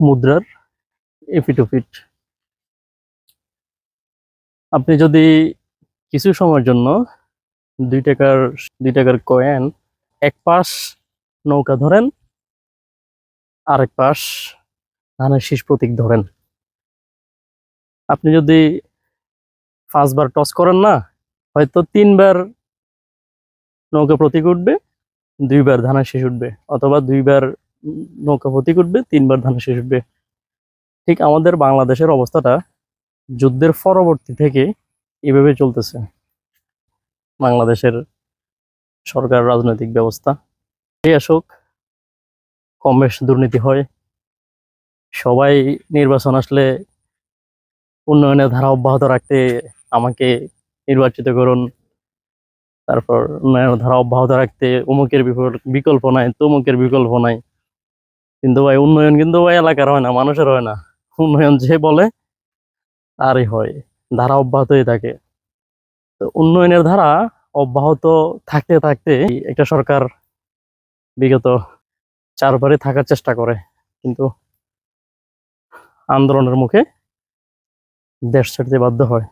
মুদ্রার এফিট ওফিট আপনি যদি কিছু সময়ের জন্য দুই টাকার দুই টাকার কয়েন এক পাশ নৌকা ধরেন, আরেক পাশ ধানের শীষ প্রতীক ধরেন। আপনি যদি পাঁচবার টস করেন না, হয়তো তিনবার নৌকা প্রতীক উঠবে, দুইবার ধানের শীষ উঠবে, অথবা দুইবার নৌকা প্রতীক উঠবে তিনবার ধানের শীষ উঠবে ঠিক আমাদের বাংলাদেশের অবস্থাটা যুদ্ধের পরবর্তী থেকে এভাবে চলতেছে। বাংলাদেশের সরকার রাজনৈতিক ব্যবস্থা এই আসুক, কম বেশ দুর্নীতি হয়। সবাই নির্বাচন আসলে উন্নয়নের ধারা অব্যাহত রাখতে আমাকে নির্বাচিত করুন। তারপর উন্নয়নের ধারা অব্যাহত রাখতে অমুকের বিকল- বিকল্প নাই, তমুকের বিকল্প নাই। কিন্তু ভাই, উন্নয়ন কিন্তু ভাই এলাকার হয় না, মানুষের হয় না। উন্নয়ন যে বলে, তারই হয়, ধারা অব্যাহতই থাকে। তো উন্নয়নের ধারা অব্যাহত থাকতে থাকতে একটা সরকার বিগত চারবারে থাকার চেষ্টা করে, কিন্তু আন্দোলনের মুখে দেশ ছাড়তে বাধ্য হয়।